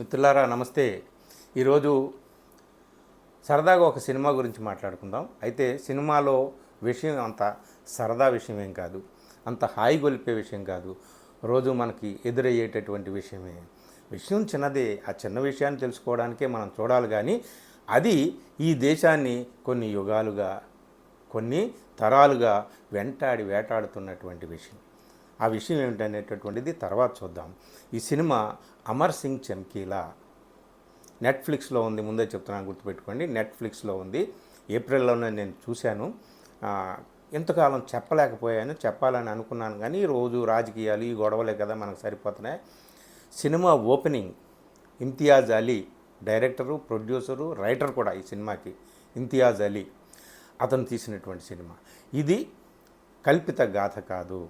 మిత్రులారా నమస్తే. ఈరోజు సరదాగా ఒక సినిమా గురించి మాట్లాడుకుందాం. అయితే సినిమాలో విషయం అంత సరదా విషయం ఏం కాదు. అంత హాయి గొలిపే విషయం కాదు. రోజు మనకి ఎదురయ్యేటటువంటి విషయమే. విషయం చిన్నదే. ఆ చిన్న విషయాన్ని తెలుసుకోవడానికే మనం చూడాలి కానీ అది ఈ దేశాన్ని కొన్ని యుగాలుగా కొన్ని తరాలుగా వెంటాడి వేటాడుతున్నటువంటి విషయం. ఆ విషయం ఏమిటనేటటువంటిది తర్వాత చూద్దాం. ఈ సినిమా అమర్ సింగ్ చమ్కీలా నెట్ఫ్లిక్స్లో ఉంది ముందే చెప్తున్నాను గుర్తుపెట్టుకోండి. నెట్ఫ్లిక్స్లో ఉంది. ఏప్రిల్లోనే నేను చూశాను. ఎంతకాలం ఇంతకాలం చెప్పలేకపోయాను చెప్పాలని అనుకున్నాను కానీ రోజు రాజకీయాలు ఈ గొడవలే కదా మనకు సరిపోతున్నాయి. Cinema opening Imtiaz Ali director producer writer కూడా ఈ సినిమాకి ఇమ్తియాజ్ అలీ అతను తీసినటువంటి సినిమా. ఇది కల్పిత గాథ కాదు.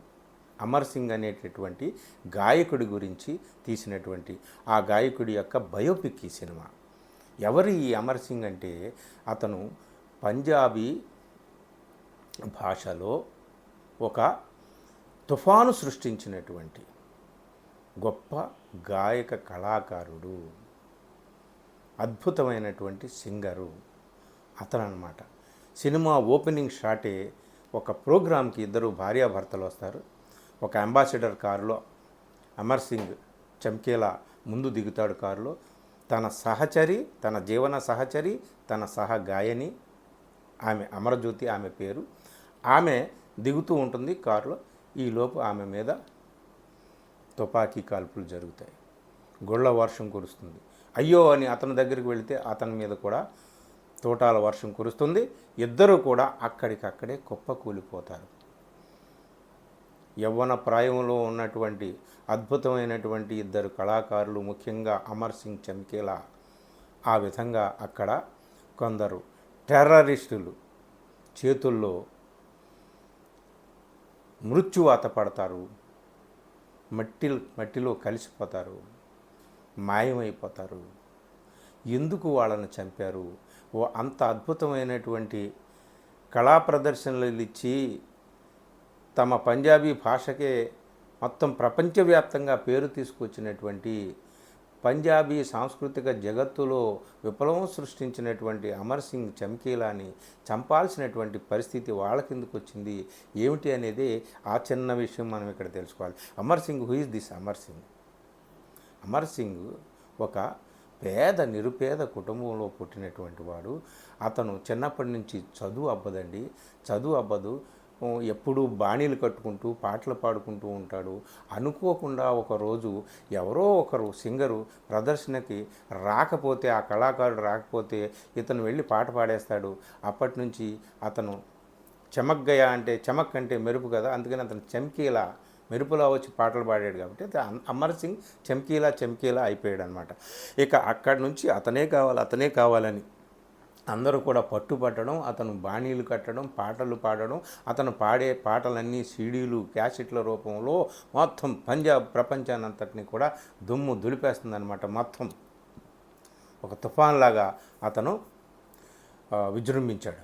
అమర్ సింగ్ అనేటటువంటి గాయకుడి గురించి తీసినటువంటి ఆ గాయకుడి యొక్క బయోపిక్ ఈ సినిమా. ఎవరు ఈ అమర్ సింగ్ అంటే? అతను పంజాబీ భాషలో ఒక తుఫాను సృష్టించినటువంటి గొప్ప గాయక కళాకారుడు అద్భుతమైనటువంటి సింగరు అతను అనమాట సినిమా ఓపెనింగ్ షాటే ఒక ప్రోగ్రాంకి ఇద్దరు భార్యాభర్తలు వస్తారు. ఒక అంబాసిడర్ కారులో అమర్ సింగ్ చమ్కేలా ముందు దిగుతాడు కారులో. తన సహచరి తన జీవన సహచరి తన సహ గాయని ఆమె అమరజ్యోతి ఆమె పేరు. ఆమె దిగుతూ ఉంటుంది కారులో. ఈలోపు ఆమె మీద తుపాకీ కాల్పులు జరుగుతాయి. గుళ్ళ వర్షం కురుస్తుంది. అయ్యో అని అతని దగ్గరికి వెళితే అతని మీద కూడా తోటాల వర్షం కురుస్తుంది. ఇద్దరూ కూడా అక్కడికక్కడే కుప్ప కూలిపోతారు యవ్వన ప్రాయంలో ఉన్నటువంటి అద్భుతమైనటువంటి ఇద్దరు కళాకారులు ముఖ్యంగా అమర్ సింగ్ చమ్కేలా. ఆ విధంగా అక్కడ కొందరు టెర్రరిస్టులు చేతుల్లో మృత్యువాత పడతారు. మట్టి మట్టిలో కలిసిపోతారు. మాయమైపోతారు. ఎందుకు వాళ్ళని చంపారు? ఓ అంత అద్భుతమైనటువంటి కళా ప్రదర్శనలు ఇచ్చి తమ పంజాబీ భాషకే మొత్తం ప్రపంచవ్యాప్తంగా పేరు తీసుకొచ్చినటువంటి పంజాబీ సాంస్కృతిక జగత్తులో విప్లవం సృష్టించినటువంటి అమర్ సింగ్ చమ్కీలాని చంపాల్సినటువంటి పరిస్థితి వాళ్ళ కిందకు వచ్చింది ఏమిటి అనేది ఆ చిన్న విషయం మనం ఇక్కడ తెలుసుకోవాలి. Amar Singh who is this Amar Singh? Amar Singh ఒక పేద నిరుపేద కుటుంబంలో పుట్టినటువంటి వాడు. అతను చిన్నప్పటి నుంచి చదువు అబ్బదండి. చదువు అబ్బదు. ఎప్పుడూ బాణీలు కట్టుకుంటూ పాటలు పాడుకుంటూ ఉంటాడు. అనుకోకుండా ఒకరోజు ఎవరో ఒకరు సింగరు ప్రదర్శనకి రాకపోతే ఆ కళాకారుడు రాకపోతే ఇతను వెళ్ళి పాట పాడేస్తాడు. అప్పటి నుంచి అతను చెమగ్గయ్య అంటే చెమక్ అంటే మెరుపు కదా అందుకని అతను చెమకీలా మెరుపులా వచ్చి పాటలు పాడాడు కాబట్టి అమర్ సింగ్ చెమకీలా చెమకీలా అయిపోయాడు అనమాట ఇక అక్కడి నుంచి అతనే కావాలి అతనే కావాలని అందరూ కూడా పట్టుపట్టడం అతను బాణీలు కట్టడం పాటలు పాడడం అతను పాడే పాటలన్నీ సీడీలు క్యాసెట్ల రూపంలో మొత్తం పంజాబ్ ప్రపంచానంతటిని కూడా దుమ్ము దులిపేస్తుందన్నమాట మొత్తం. ఒక తుఫాన్లాగా అతను విజృంభించాడు.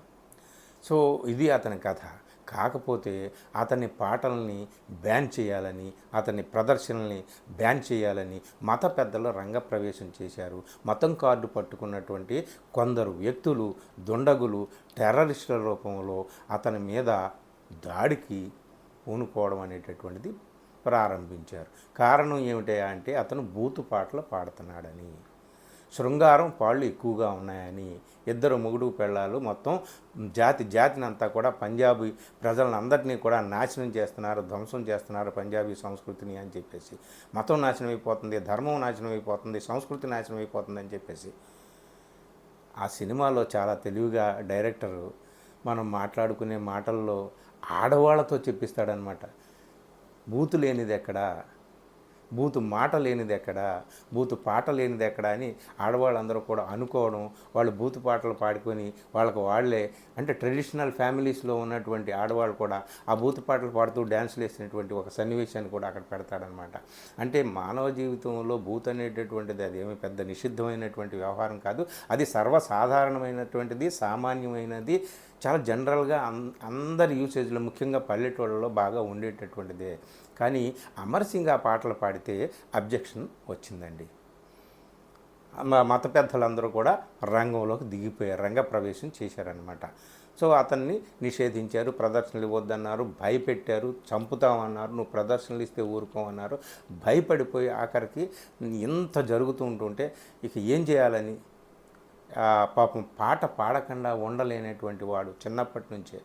సో ఇది అతని కథ. కాకపోతే అతని పాటల్ని బ్యాన్ చేయాలని అతని ప్రదర్శనల్ని బ్యాన్ చేయాలని మత పెద్దలు రంగప్రవేశం చేశారు. మతం కార్డు పట్టుకున్నటువంటి కొందరు వ్యక్తులు దుండగులు టెర్రరిస్టుల రూపంలో అతని మీద దాడికి పూనుకోవడం అనేటటువంటిది ప్రారంభించారు. కారణం ఏమిటా అంటే అతను బూతు పాటలు పాడుతున్నాడని. శృంగారం పాళ్ళు ఎక్కువగా ఉన్నాయని ఇద్దరు మొగుడు పెళ్ళాలు మొత్తం జాతి జాతినంతా కూడా పంజాబీ ప్రజలందరినీ కూడా నాశనం చేస్తున్నారు ధ్వంసం చేస్తున్నారు పంజాబీ సంస్కృతిని అని చెప్పేసి. మతం నాశనం అయిపోతుంది ధర్మం నాశనం అయిపోతుంది సంస్కృతి నాశనం అయిపోతుంది అని చెప్పేసి. ఆ సినిమాలో చాలా తెలివిగా డైరెక్టరు మనం మాట్లాడుకునే మాటల్లో ఆడవాళ్ళతో చెప్పిస్తాడనమాట. బూతు లేనిది ఎక్కడా? బూతు మాట లేనిది ఎక్కడ? బూతు పాట లేనిది ఎక్కడ అని ఆడవాళ్ళందరూ కూడా అనుకోవడం వాళ్ళు బూతు పాటలు పాడుకొని వాళ్ళకు వాళ్ళే. అంటే ట్రెడిషనల్ ఫ్యామిలీస్లో ఉన్నటువంటి ఆడవాళ్ళు కూడా ఆ బూతు పాటలు పాడుతూ డ్యాన్సులు వేసినటువంటి ఒక సన్నివేశాన్ని కూడా అక్కడ పెడతాడనమాట. అంటే మానవ జీవితంలో బూత్ అనేటటువంటిది అదేమి పెద్ద నిషిద్ధమైనటువంటి వ్యవహారం కాదు. అది సర్వసాధారణమైనటువంటిది సామాన్యమైనది. చాలా జనరల్గా అందరి యూసేజ్లో ముఖ్యంగా పల్లెటూళ్ళలో బాగా ఉండేటటువంటిదే. కానీ అమర్ సింగ్ ఆ పాటలు పాడితే అబ్జెక్షన్ వచ్చిందండి. మత పెద్దలందరూ కూడా రంగంలోకి దిగిపోయారు రంగప్రవేశం చేశారనమాట సో అతన్ని నిషేధించారు ప్రదర్శనలు ఇవ్వద్దన్నారు భయపెట్టారు చంపుతామన్నారు నువ్వు ప్రదర్శనలు ఇస్తే ఊరుకోమన్నారు. భయపడిపోయి ఆఖరికి ఇంత జరుగుతూ ఉంటుంటే ఇక ఏం చేయాలని పాపం పాట పాడకుండా ఉండలేనటువంటి వాడు చిన్నప్పటి నుంచే.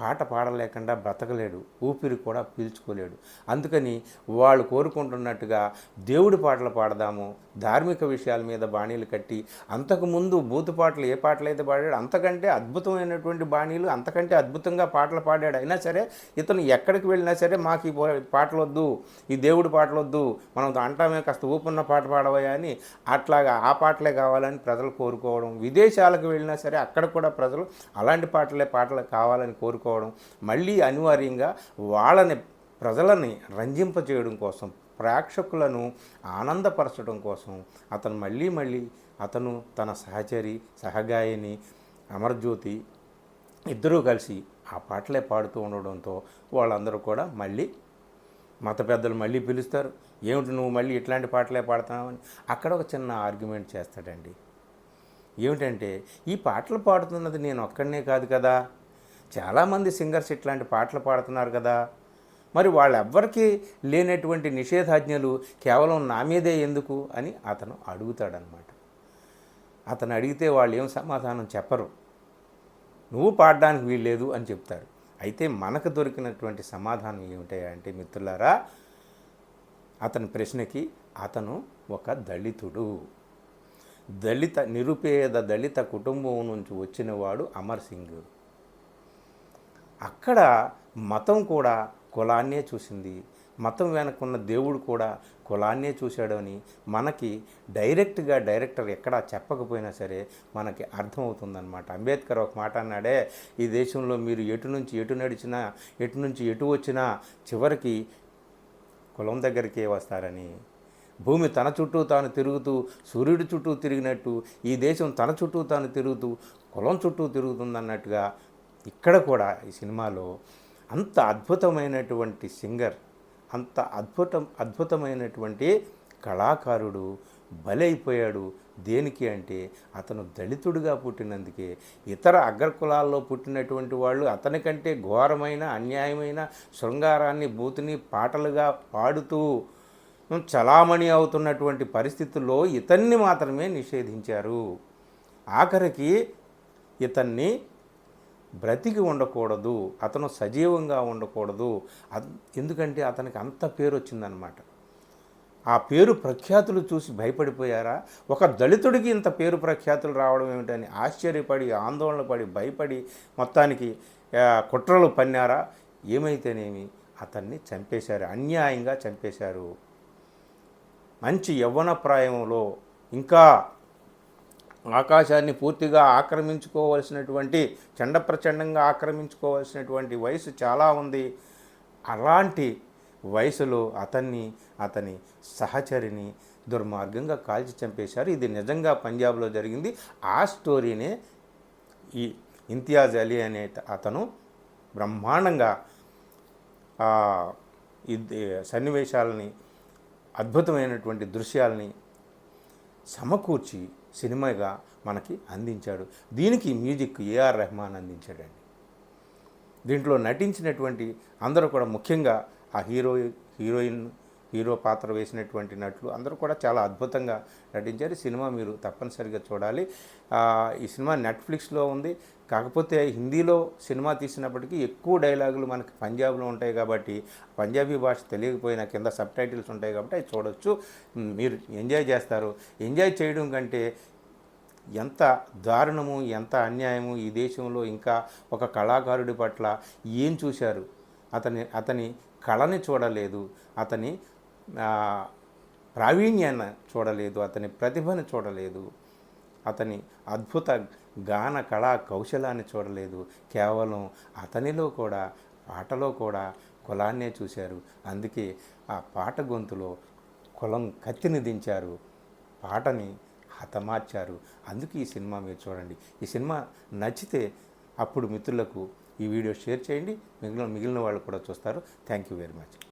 పాట పాడలేకుండా బ్రతకలేడు ఊపిరి కూడా పీల్చుకోలేడు. అందుకని వాళ్ళు కోరుకుంటున్నట్టుగా దేవుడి పాటలు పాడదాము ధార్మిక విషయాల మీద బాణీలు కట్టి అంతకుముందు బూతు పాటలు ఏ పాటలు అయితే పాడాడు అంతకంటే అద్భుతమైనటువంటి బాణీలు అంతకంటే అద్భుతంగా పాటలు పాడాడు. అయినా సరే ఇతను ఎక్కడికి వెళ్ళినా సరే మాకు ఈ పో- పాటలు వద్దు ఈ దేవుడి పాటలు వద్దు మనం అంటామే కాస్త ఊపున్న పాట పాడవయా అని అట్లాగా ఆ పాటలే కావాలని ప్రజలు కోరుకోవడం విదేశాలకు వెళ్ళినా సరే అక్కడ కూడా ప్రజలు అలాంటి పాటలే పాటలు కావాలని కోరుకోవడం మళ్ళీ అనివార్యంగా వాళ్ళని ప్రజలని రంజింపచేయడం కోసం ప్రేక్షకులను ఆనందపరచడం కోసం అతను మళ్ళీ మళ్ళీ అతను తన సహచరి సహగాయని అమర్జ్యోతి ఇద్దరూ కలిసి ఆ పాటలే పాడుతూ ఉండడంతో వాళ్ళందరూ కూడా మళ్ళీ మత పెద్దలు మళ్ళీ పిలుస్తారు. ఏమిటి నువ్వు మళ్ళీ ఇట్లాంటి పాటలే పాడుతున్నావని అక్కడ ఒక చిన్న ఆర్గ్యుమెంట్ చేస్తాడండి. ఏమిటంటే ఈ పాటలు పాడుతున్నది నేను ఒక్కడనే కాదు కదా. చాలామంది సింగర్స్ ఇట్లాంటి పాటలు పాడుతున్నారు కదా. మరి వాళ్ళెవ్వరికీ లేనటువంటి నిషేధాజ్ఞలు కేవలం నా మీదే ఎందుకు అని అతను అడుగుతాడనమాట. అతను అడిగితే వాళ్ళు ఏం సమాధానం చెప్పరు. నువ్వు పాడడానికి వీల్లేదు అని చెప్తారు. అయితే మనకు దొరికినటువంటి సమాధానం ఏమిటయా అంటే మిత్రులారా అతని ప్రశ్నకి అతను ఒక దళితుడు. దళిత నిరుపేద దళిత కుటుంబం నుంచి వచ్చినవాడు అమర్ సింగ్. అక్కడ మతం కూడా కులాన్నే చూసింది. మతం వెనకున్న దేవుడు కూడా కులాన్నే చూశాడని మనకి డైరెక్ట్గా డైరెక్టర్ ఎక్కడా చెప్పకపోయినా సరే మనకి అర్థమవుతుందన్నమాట. అంబేద్కర్ ఒక మాట అన్నాడే ఈ దేశంలో మీరు ఎటు నుంచి ఎటు నడిచినా ఎటు నుంచి ఎటు వచ్చినా చివరికి కులం దగ్గరికే వస్తారని. భూమి తన చుట్టూ తాను తిరుగుతూ సూర్యుడి చుట్టూ తిరిగినట్టు ఈ దేశం తన చుట్టూ తాను తిరుగుతూ కులం చుట్టూ తిరుగుతుందన్నట్టుగా ఇక్కడ కూడా ఈ సినిమాలో అంత అద్భుతమైనటువంటి సింగర్ అంత అద్భుతం అద్భుతమైనటువంటి కళాకారుడు బలైపోయాడు. దేనికి అంటే అతను దళితుడిగా పుట్టినందుకే. ఇతర అగ్రకులాల్లో పుట్టినటువంటి వాళ్ళు అతనికంటే ఘోరమైన అన్యాయమైన శృంగారాన్ని బూతిని పాటలుగా పాడుతూ చలామణి అవుతున్నటువంటి పరిస్థితుల్లో ఇతన్ని మాత్రమే నిషేధించారు. ఆఖరికి ఇతన్ని బ్రతికి ఉండకూడదు అతను సజీవంగా ఉండకూడదు. ఎందుకంటే అతనికి అంత పేరు వచ్చిందనమాట. ఆ పేరు ప్రఖ్యాతులు చూసి భయపడిపోయారా? ఒక దళితుడికి ఇంత పేరు ప్రఖ్యాతులు రావడం ఏమిటని ఆశ్చర్యపడి ఆందోళన పడి భయపడి మొత్తానికి కుట్రలు పన్నారా? ఏమైతేనేమి? అతన్ని చంపేశారు అన్యాయంగా చంపేశారు. మంచి యవ్వన ప్రాయంలో ఇంకా ఆకాశాన్ని పూర్తిగా ఆక్రమించుకోవలసినటువంటి చండప్రచండంగా ఆక్రమించుకోవాల్సినటువంటి వయసు చాలా ఉంది. అలాంటి వయసులో అతన్ని అతని సహచరిని దుర్మార్గంగా కాల్చి చంపేశారు. ఇది నిజంగా పంజాబ్లో జరిగింది. ఆ స్టోరీనే ఈ ఇంతియాజ్ అలీ అనే అతను బ్రహ్మాండంగా సన్నివేశాలని అద్భుతమైనటువంటి దృశ్యాలని సమకూర్చి సినిమాగా మనకి అందించాడు. దీనికి మ్యూజిక్ ఏఆర్ రెహమాన్ అందించాడండి. దీంట్లో నటించినటువంటి అందరూ కూడా ముఖ్యంగా ఆ హీరో హీరోయిన్ హీరో పాత్ర వేసినటువంటి నటులు అందరూ కూడా చాలా అద్భుతంగా నటించారు. ఈ సినిమా మీరు తప్పనిసరిగా చూడాలి. ఈ సినిమా నెట్ఫ్లిక్స్లో ఉంది. కాకపోతే హిందీలో సినిమా తీసినప్పటికీ ఎక్కువ డైలాగులు మనకి పంజాబ్లో ఉంటాయి కాబట్టి పంజాబీ భాష తెలియకపోయినా కింద సబ్ టైటిల్స్ ఉంటాయి కాబట్టి అవి చూడొచ్చు. మీరు ఎంజాయ్ చేస్తారు. ఎంజాయ్ చేయడం కంటే ఎంత దారుణము ఎంత అన్యాయము ఈ దేశంలో ఇంకా ఒక కళాకారుడి పట్ల ఏం చూశారు? అతని అతని కళని చూడలేదు. అతని ప్రావీణ్యాన్ని చూడలేదు అతని ప్రతిభను చూడలేదు అతని అద్భుత గాన కళా కౌశలాన్ని చూడలేదు. కేవలం అతనిలో కూడా పాటలో కూడా కులాన్నే చూశారు. అందుకే ఆ పాట గొంతులో కులం కత్తిని దించారు. పాటని హతమార్చారు. అందుకే ఈ సినిమా మీరు చూడండి. ఈ సినిమా నచ్చితే అప్పుడు మిత్రులకు ఈ వీడియో షేర్ చేయండి. మిగిలిన మిగిలిన వాళ్ళు కూడా చూస్తారు. Thank you very much.